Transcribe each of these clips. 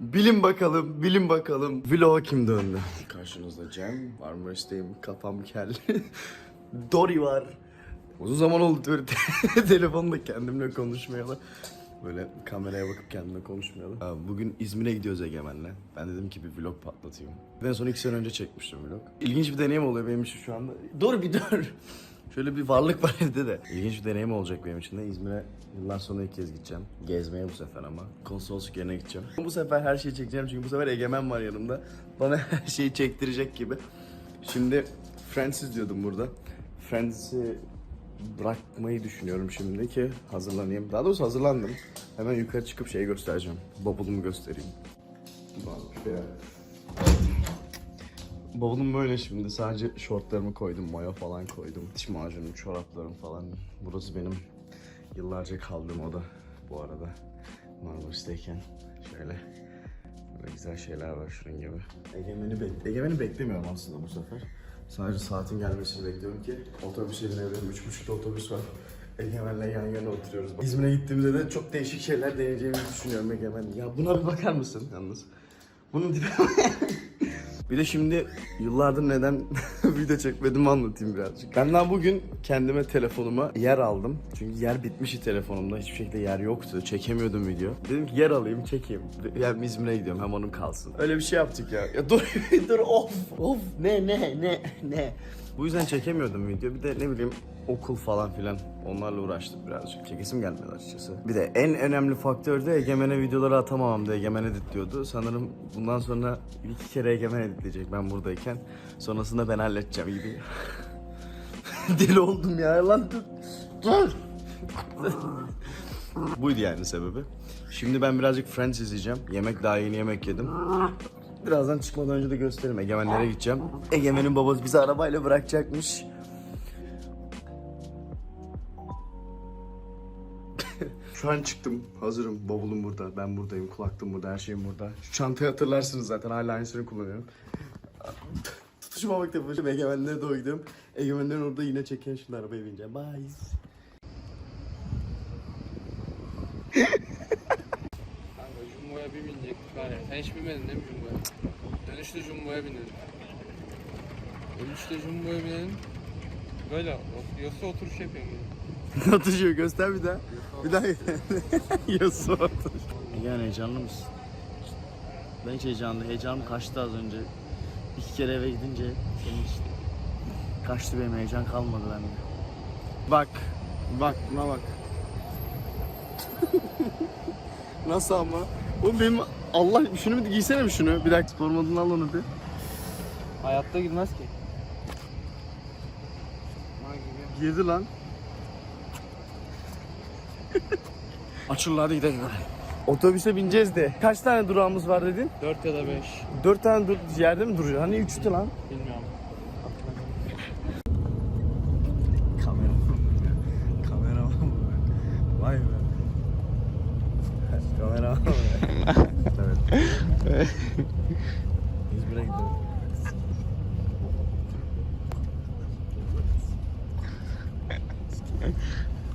bilin bakalım, bilin bakalım. Vlog'a kim döndü? Karşınızda Cem, Marmaris'teyim, kafam kel. Dori var. Uzun zaman oldu böyle te- telefonda kendimle konuşmayalı. Böyle kameraya bakıp kendimle konuşmayalım. Ha, Bugün İzmir'e gidiyoruz Egemen'le. Ben dedim ki bir vlog patlatayım. Ben son iki sene önce çekmiştim vlog. İlginç bir deneyim oluyor benim için şu anda. Dur bir dur. Şöyle bir varlık var evde de. İlginç bir deneyim olacak benim için de. İzmir'e yıllar sonra ilk kez gideceğim. Gezmeye bu sefer ama. Konsolosluk yerine gideceğim. Bu sefer her şeyi çekeceğim çünkü bu sefer Egemen var yanımda. Bana her şeyi çektirecek gibi. Şimdi Friends'iz diyordum burada. Friends'i bırakmayı düşünüyorum şimdi ki hazırlanayım. Daha doğrusu hazırlandım. Hemen yukarı çıkıp şeyi göstereceğim. Bavulumu göstereyim. Bak ya. Bavulum böyle şimdi. Sadece şortlarımı koydum, mayo falan koydum. Diş macunum, çoraplarım falan. Burası benim yıllarca kaldığım oda bu arada. Marmaris'teyken. Şöyle. Böyle güzel şeyler var şunun gibi. Egemen'i, bek Egemen'i beklemiyorum aslında bu sefer. Sadece saatin gelmesini bekliyorum ki otobüse binebilirim. Üç buçukta otobüs var. Egemen'le yan yana oturuyoruz. İzmir'e gittiğimizde de çok değişik şeyler deneyeceğimizi düşünüyorum Egemen. Ya buna bir bakar mısın yalnız? Bunun tipi... Bir de şimdi yıllardır neden video çekmediğimi anlatayım birazcık. Ben daha bugün kendime telefonuma yer aldım. Çünkü yer bitmişti telefonumda. Hiçbir şekilde yer yoktu. Çekemiyordum video. Dedim ki yer alayım çekeyim. Yani İzmir'e gidiyorum hem onun kalsın. Öyle bir şey yaptık ya. Ya dur dur of of ne ne ne ne. Bu yüzden çekemiyordum video. Bir de ne bileyim okul falan filan onlarla uğraştık birazcık. Çekesim gelmedi açıkçası. Bir de en önemli faktör de Egemen'e videoları atamamam da Egemen editliyordu. Sanırım bundan sonra iki kere Egemen editleyecek ben buradayken. Sonrasında ben halledeceğim gibi. Deli oldum ya lan dur. Dur. Buydu yani sebebi. Şimdi ben birazcık Friends izleyeceğim. Yemek daha yeni yemek yedim. Birazdan çıkmadan önce de gösteririm Egemenlere gideceğim. Egemen'in babası bizi arabayla bırakacakmış. Şu an çıktım. Hazırım. Bavulum burada. Ben buradayım. Kulaklığım burada. Her şeyim burada. Şu çantayı hatırlarsınız zaten. Hala aynısını kullanıyorum. Tutuşma vakti başım. Egemenlere doğru gidiyorum. Egemenlerin orada yine çeken şimdi arabaya bineceğim. Bye. Kanka Jumbo'ya bir Sen hiç binmedin değil mi Jumbo'ya? Dönüşte Jumbo'ya binelim. Dönüşte Jumbo'ya binelim. Böyle yoksa oturuş yapayım. Atışıyor göster bir daha. Bir daha. Yasu atış. Yani heyecanlı mısın? Ben hiç heyecanlı. Heyecanım kaçtı az önce. İki kere eve gidince senin için. Kaçtı benim heyecan kalmadı bende. Bak. Bak buna bak. Nasıl ama? Oğlum benim Allah şunu bir giysene bir şunu. Bir dakika spor modunu al onu bir. Hayatta girmez ki. Girdi lan. Açıl hadi gidelim. Otobüse bineceğiz de. Kaç tane durağımız var dedin? 4 ya da 5. Dört tane dur yerde mi duruyor? Hani üçtü lan. Bilmiyorum. Kamera. Kamera Vay be. Kamera. İzmir'e gidiyorum.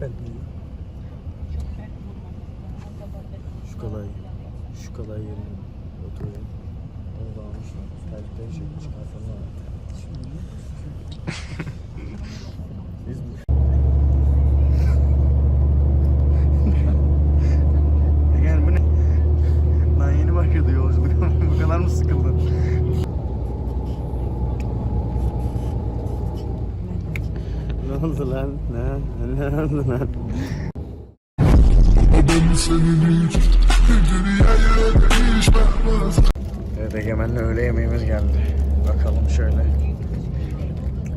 Ben Şu kadar şu kadar yerim oturuyorum. Onu da almışlar. Terlikleri çekip çıkartanlar var. İzmir. Yani bu ne? Daha yeni başladı yolculuk. bu kadar mı sıkıldın? ne oldu lan? Ne? Ne oldu lan? Evet Egemen'le öğle yemeğimiz geldi. Bakalım şöyle.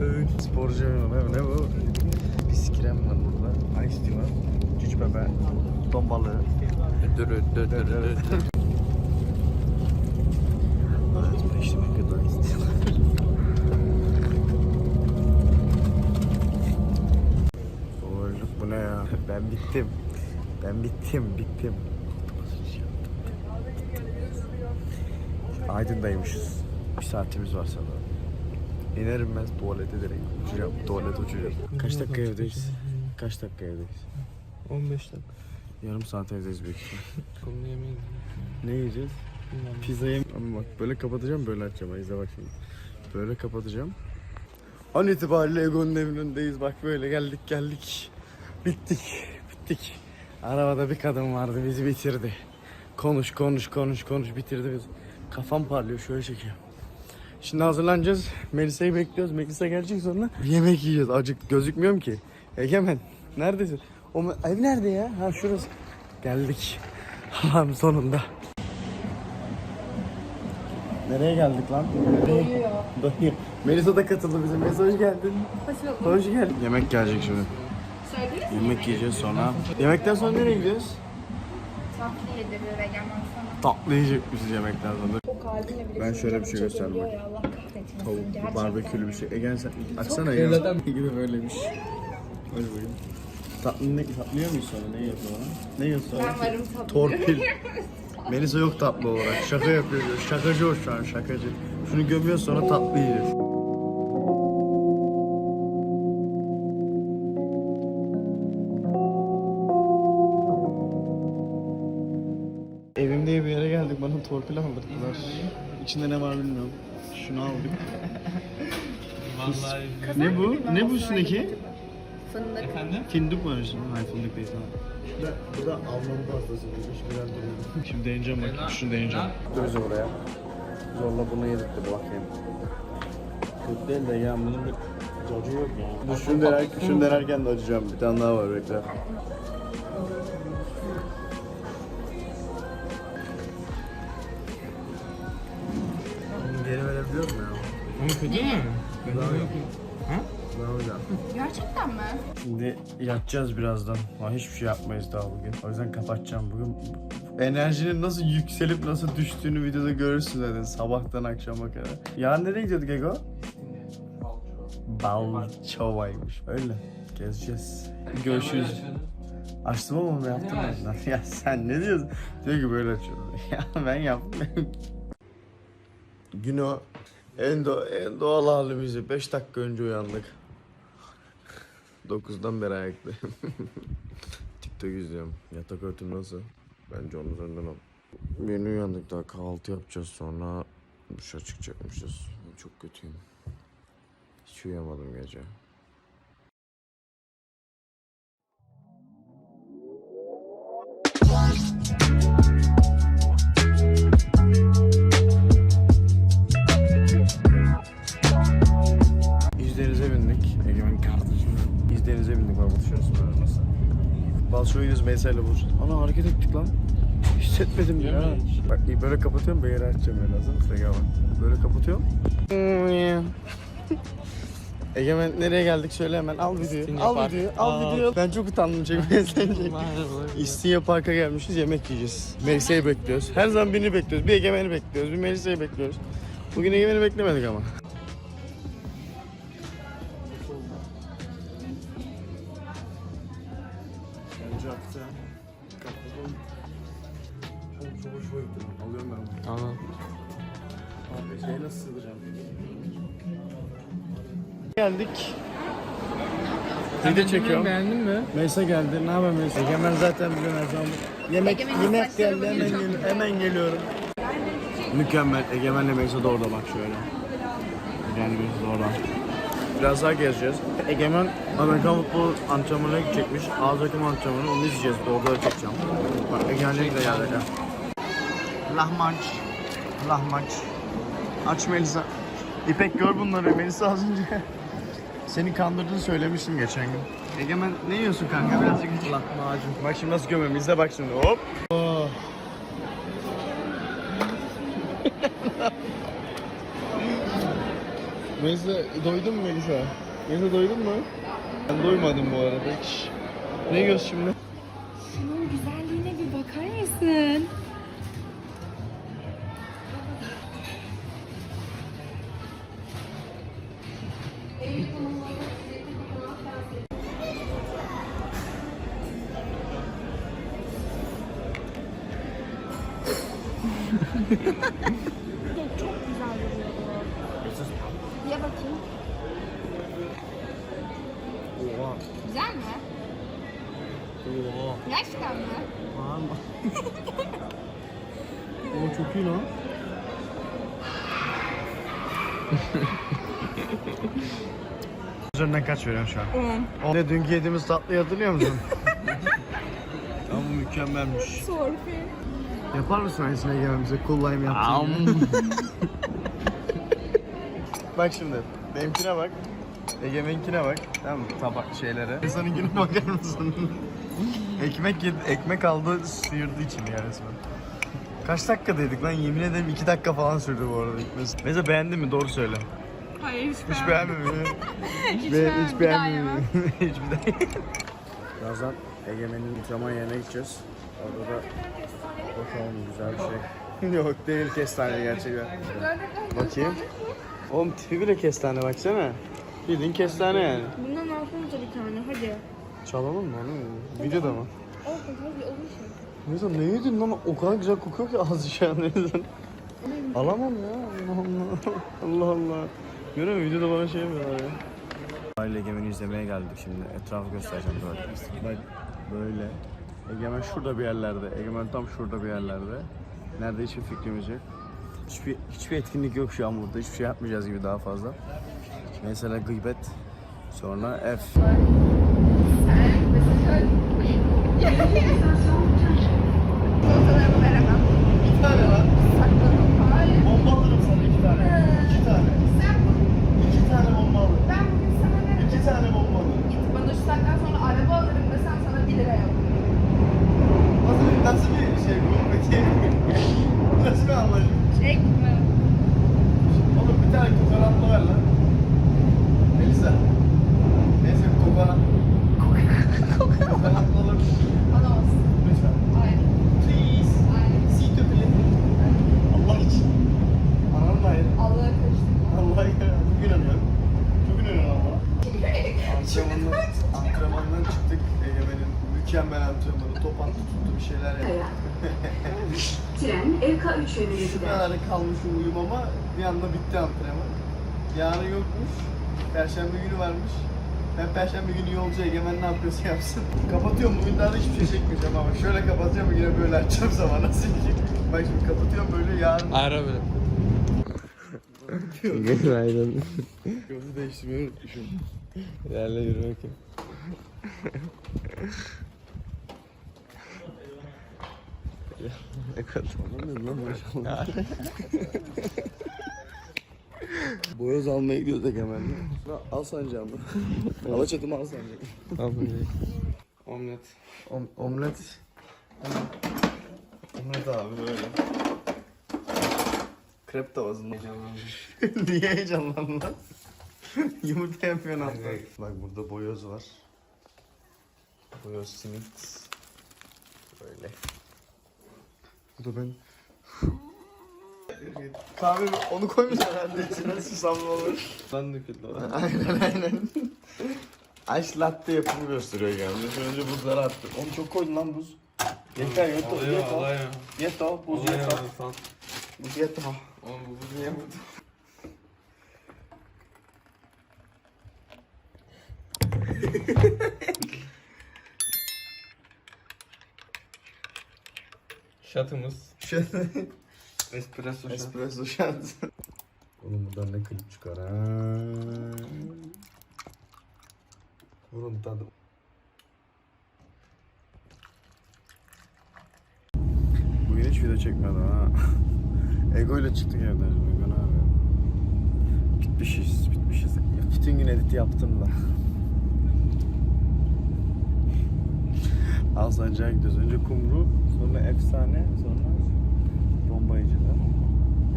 Öğün sporcu ne, ne bu? Biskrem var burada. Ice tea var. Cüc bebe. Ton balığı. Dürü dürü dürü. Evet, beşli kadar istiyorlar. Oğlum bu ne ya? Ben bittim. Ben bittim, bittim. Aydın'daymışız. Bir saatimiz var sanırım. İnerim ben tuvalete direkt uçacağım. Tuvalet uçacağım. Kaç dakika evdeyiz? Kaç dakika evdeyiz? 15 dakika. Yarım saat evdeyiz büyük ihtimal. Kumlu yemeği. Ne yiyeceğiz? Pizza yem... Ama bak böyle kapatacağım böyle açacağım. İzle bak şimdi. Böyle kapatacağım. An itibariyle Ego'nun evinin önündeyiz. Bak böyle geldik geldik. Bittik. Bittik. Arabada bir kadın vardı bizi bitirdi. Konuş konuş konuş konuş bitirdi bizi. Kafam parlıyor şöyle çekiyor. Şimdi hazırlanacağız. Melisa'yı bekliyoruz. Melisa gelecek sonra yemek yiyeceğiz. Acık gözükmüyorum ki. Egemen neredesin? O ev nerede ya? Ha şurası. Geldik. Allah'ım sonunda. Nereye geldik lan? Doyuyor. Doyuyor. Melisa da katıldı bize. Melisa hoş geldin. Hoş bulduk. Hoş geldin. Yemek gelecek şimdi. Söylediniz mi? Yemek yiyeceğiz sonra. Yemekten sonra nereye gidiyoruz? Tatlı yediriyor ve gelmem sana. Tatlı yiyecekmişiz yemekten sonra. O Ben şöyle bir şey göstereyim üzülüyor ya, Allah kahretmesin. Tavuk, Gerçekten. barbekülü bir şey. Egen sen açsana ya. Zaten- gibi böyleymiş. Öyle buyurun. Tatlı ne, tatlıyor muyuz sonra? Ne yiyorsun sonra? Ne yiyorsun sonra? Ben varım tatlı. Torpil. Melisa yok tatlı olarak. Şaka yapıyor. diyor. Şakacı o şu an şakacı. Şunu gömüyor sonra tatlı yiyeceğiz. Bana torpil aldırdılar. İçinde ne var bilmiyorum. Şunu aldık. Vallahi. Ne bu? Ne bu üstündeki? Fındık. Efendim? Fındık var içinde. Hayır fındık değil tamam. Bu da, bu da Alman pastası gibi. Biraz duruyor. Şimdi deneyeceğim bakayım. Şunu deneyeceğim. Bizi buraya. Zorla bunu yedirtti bakayım. Kötü değil de ya bunun bir acı yok ya. Dur şunu, dener, şunu de acıyacağım. Bir tane daha var bekle. Kötü mü? Yok. Ha? Daha hocam. Gerçekten mi? Şimdi yatacağız birazdan. Ama hiçbir şey yapmayız daha bugün. O yüzden kapatacağım bugün. Enerjinin nasıl yükselip nasıl düştüğünü videoda görürsün zaten sabahtan akşama kadar. Yarın nereye gidiyorduk Ego? Balçova'ymış. Öyle. Gezeceğiz. Görüşürüz. Açtım ama mı yaptım ben? Ya sen ne diyorsun? Diyor ki böyle açıyorum. Ya ben yapmıyorum. Gün o en, do- en doğal halimizi 5 dakika önce uyandık. 9'dan beri ayaktayım. TikTok izliyorum. Yatak örtüm nasıl? Bence onun üzerinden al. Yeni uyandık daha kahvaltı yapacağız sonra dışarı çıkacakmışız. Çok kötüyüm. Hiç uyuyamadım gece. Melisa ile buluşacağız. Ana hareket ettik lan. Hissetmedim ya. Bak iyi böyle kapatıyorum böyle açacağım böyle hazır mısın Egemen? Böyle kapatıyorum. Egemen nereye geldik söyle hemen al videoyu. Al Park. videoyu, al Aa. videoyu. Ben çok utandım çekmeye sen çek. İstinye Park'a gelmişiz yemek yiyeceğiz. Melisa'yı bekliyoruz. Her zaman birini bekliyoruz. Bir Egemen'i bekliyoruz, bir Melisa'yı bekliyoruz. Bugün Egemen'i beklemedik ama. Geldik. Video çekiyorum. Beğendin mi? Melisa geldi. Ne haber Melisa? Egemen zaten biliyor her zaman. Yemek, Egemen'in yemek saçları geldi. bugün Hemen, çok gel- güzel. hemen geliyorum. Mükemmel. Egemen'le Melisa da orada bak şöyle. Yani Melisa da orada. Biraz daha gezeceğiz. Egemen Amerikan futbol antrenmanına gidecekmiş. Ağız akım antrenmanı onu izleyeceğiz. Da çekeceğim. Bak Egemen'le de geldik ha. Lahmanç. Lahmanç. Aç Melisa. İpek gör bunları. Melisa az önce seni kandırdığını söylemiştim geçen gün. Egemen ne yiyorsun kanka birazcık iç. Lahmacun. Bak şimdi nasıl gömüyorum izle bak şimdi hop. Oh. Melisa doydun mu Melisa? Melisa doydun mu? Ben doymadım bu arada hiç. Ne yiyoruz şimdi? Güzel mi? Oo. Gerçekten mi? Var mı? O çok iyi lan. Üzerinden kaç veriyorsun şu an? 10. O ne dünkü yediğimiz tatlıyı hatırlıyor musun? Ama bu mükemmelmiş. Sorfi. Yapar mısın aynısını Egemen bize? Cool lime yaptın. bak şimdi. Benimkine bak. Egemen'inkine bak. Tamam mı? Tabak şeylere. İnsanınkine bakar mısın? ekmek yedi, ekmek aldı sıyırdı içini yani resmen. Kaç dakikadaydık lan? Yemin ederim 2 dakika falan sürdü bu arada gitmesi. Mesela beğendin mi? Doğru söyle. Hayır hiç Hiç beğenmedim. Hiç Be- beğenmedim. hiç Bir daha beğenmedim. hiç bir daha. Birazdan Egemen'in antrenman yerine gideceğiz. Orada da bakalım güzel bir şey. Yok değil kestane gerçekten. Bakayım. Oğlum tipi bile kestane baksana. Bildiğin kestane yani. Bundan alsanıza bir tane hadi. Çalalım mı onu? Videoda mı? Olsun hadi olur şey. Neyse ne yedin lan? O kadar güzel kokuyor ki ağzı şu an neyse. Alamam ya. Allah Allah. Allah Allah. Görüyor musun? Videoda bana şey yapıyorlar ya. Aile Egemen'i izlemeye geldik şimdi. Etrafı göstereceğim böyle. Bak böyle. Egemen şurada bir yerlerde. Egemen tam şurada bir yerlerde. Nerede hiçbir fikrimiz yok. Hiçbir, hiçbir etkinlik yok şu an burada. Hiçbir şey yapmayacağız gibi daha fazla. Mesela gıybet. Sonra F. Çantalarımı veremem. Bir tane var. Saklanım. Hayır. Bomba alırım sana iki tane. İki tane. Sen bu, İki tane bomba alırım. ben bugün sana ne İki tane bomba alırım. Git bana şu saatten sonra araba alırım desem sana 1 lira yok. Nasıl, nasıl bir şey bu peki? nasıl bir anlaşma? Çekme. Oğlum bir tane kokonatlı ver lan. Melisa. Neyse kokonat. Kokonatlı alır mısın? Bana olsun. Lütfen. Hayır. Please. Hayır. See to please. Allah için. Ananın hayır. Allah'a karıştırma. Allah'a emanet. Bugün inanıyorum. Bugün inanıyorum Allah'a. Antrenmandan, antrenmandan çıktık. Egemen'in mükemmel antrenmanı. Top attı tuttu bir şeyler yaptı. Tren EK3 yönüne Şu gider. kadar kalmışım uyumama bir anda bitti antrenman. Yarın yokmuş. Perşembe günü varmış. Ben perşembe günü yolcu Egemen ne yapıyorsa yapsın. Kapatıyorum bugün daha da hiçbir şey çekmeyeceğim ama şöyle kapatacağım yine böyle açacağım zaman nasıl ki. Bak şimdi kapatıyorum böyle yarın. Ara böyle. Günaydın. Gözü değiştirmeyi unutmuşum. İlerle yürü bakayım. Ne kadar anlamıyorum lan maşallah. Boyoz almaya gidiyoruz Egemen'le. Al sancağımı. Alaçatımı al sancağımı. Al bunu. Omlet. Om omlet. Omlet abi böyle. Krep tavasında. Niye heyecanlandın lan? Yumurta yapıyorsun hatta. Bak burada boyoz var. Boyoz simit. Böyle. Bu da ben... Kahve onu koymuş herhalde içine susamlı olur. Ben döküldü o. aynen aynen. Ice latte yapımı gösteriyor geldi. Önce buzları attı. Onu çok koydun lan buz. Yeter yeter yeter. Yeter buz yeter. Buz yeter. Oğlum bu buz niye burada? Şatımız. Espresso şat. Espresso shot. Oğlum buradan ne klip çıkar ha? Bunun tadı. Bugün hiç video çekmedim ha. Ego ile çıktık evden şimdi Ego ne yapıyor? Bitmişiz, bitmişiz. Bütün gün edit yaptım da. Alsancak'a gidiyoruz. Önce kumru, sonra efsane, sonra bombayıcılar.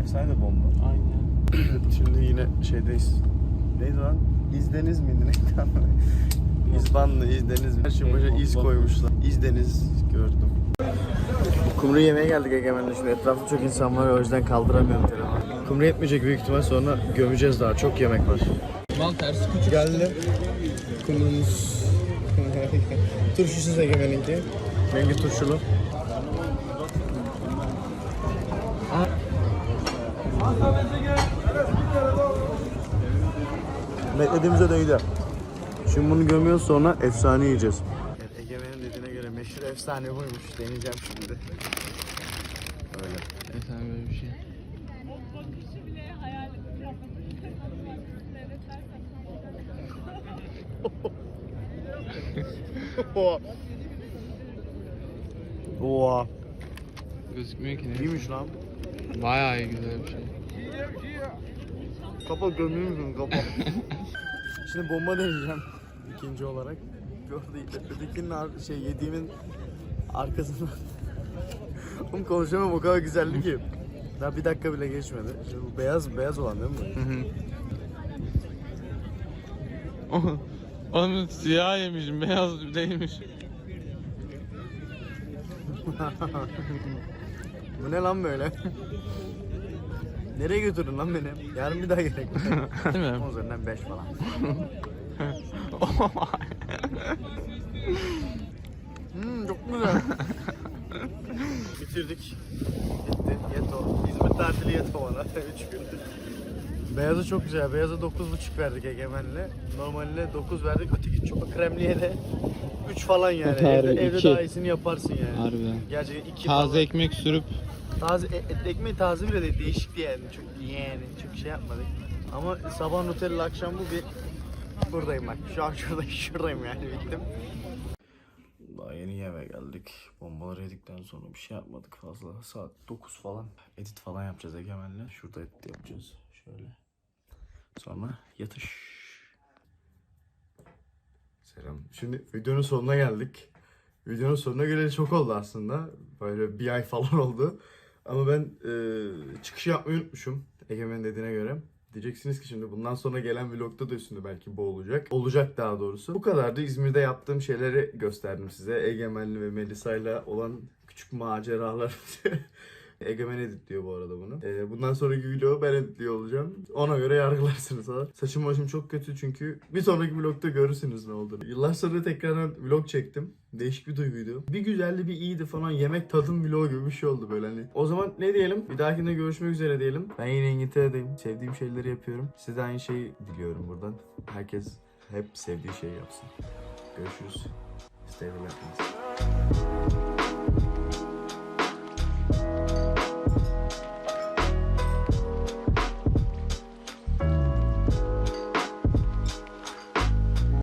Efsane de bomba. Aynen. Şimdi yine şeydeyiz. Neydi lan? İzdeniz miydi? Neydi lan? İzbanlı, İzdeniz mi? Her şey başa iz koymuşlar. İzdeniz gördüm. Kumru yemeğe geldik Egemen'le şimdi etrafta çok insan var o yüzden kaldıramıyorum telefonu. Kumru yetmeyecek büyük ihtimal sonra gömeceğiz daha çok yemek var. Mal tersi küçük. Geldi. Kumrumuz. Turşusuz Egemen'inki. Benimki turşulu. Beklediğimize değdi. Şimdi bunu gömüyoruz sonra efsane yiyeceğiz. Egemen'in dediğine göre efsane buymuş. Deneyeceğim şimdi. Öyle. Efendim böyle bir şey. Oha. Gözükmüyor ki ne? İyiymiş lan. Bayağı iyi güzel bir şey. Kapat gömülür müsün kapat. Şimdi bomba deneyeceğim ikinci olarak. Ötekinin ar- şey yediğimin arkasından. Oğlum konuşamam o kadar güzeldi ki. Daha bir dakika bile geçmedi. Şimdi bu beyaz beyaz olan değil mi? Hı hı. Oğlum siyah yemişim, beyaz değilmiş. bu ne lan böyle? Nereye götürdün lan beni? Yarın bir daha gerek. Değil mi? 10 üzerinden 5 falan. Hmm, çok güzel. Bitirdik. Bitti. Yeto. İzmir tatili yeto bana. 3 gün. Beyazı çok güzel. Beyazı 9.5 verdik Egemen'le. Normalde 9 verdik. Öteki çok kremliye de 3 falan yani. Harbi, evde, evde iki. daha iyisini yaparsın yani. Harbiden. Gerçekten 2 Taze falan. ekmek sürüp Taze e, et, ekmeği taze bile değil. Değişikti yani. Çok yani. Çok şey yapmadık. Ama sabah Nutella akşam bu bir buradayım bak. Şu an şurada şuradayım yani bittim. Eve geldik. Bombaları yedikten sonra bir şey yapmadık fazla. Saat 9 falan. Edit falan yapacağız Egemen'le. Şurada edit yapacağız. Şöyle. Sonra yatış. Selam. Şimdi videonun sonuna geldik. Videonun sonuna geleli çok oldu aslında. Böyle bir ay falan oldu. Ama ben e, çıkışı yapmayı unutmuşum. Egemen dediğine göre. Diyeceksiniz ki şimdi bundan sonra gelen vlogda da üstünde belki bu olacak. Olacak daha doğrusu. Bu kadardı. İzmir'de yaptığım şeyleri gösterdim size. Egemen'le ve Melisa'yla olan küçük maceralar. Egemen editliyor bu arada bunu. Ee, bundan sonraki vlogu ben editliyor olacağım. Ona göre yargılarsınız ha. Saçım başım çok kötü çünkü bir sonraki vlogda görürsünüz ne olduğunu. Yıllar sonra tekrardan vlog çektim. Değişik bir duyguydu. Bir güzeldi bir iyiydi falan. Yemek tadım vlogu gibi bir şey oldu böyle hani. O zaman ne diyelim? Bir dahakinde görüşmek üzere diyelim. Ben yine İngiltere'deyim. Sevdiğim şeyleri yapıyorum. Size aynı şeyi diliyorum buradan. Herkes hep sevdiği şeyi yapsın. Görüşürüz. Stay relentless.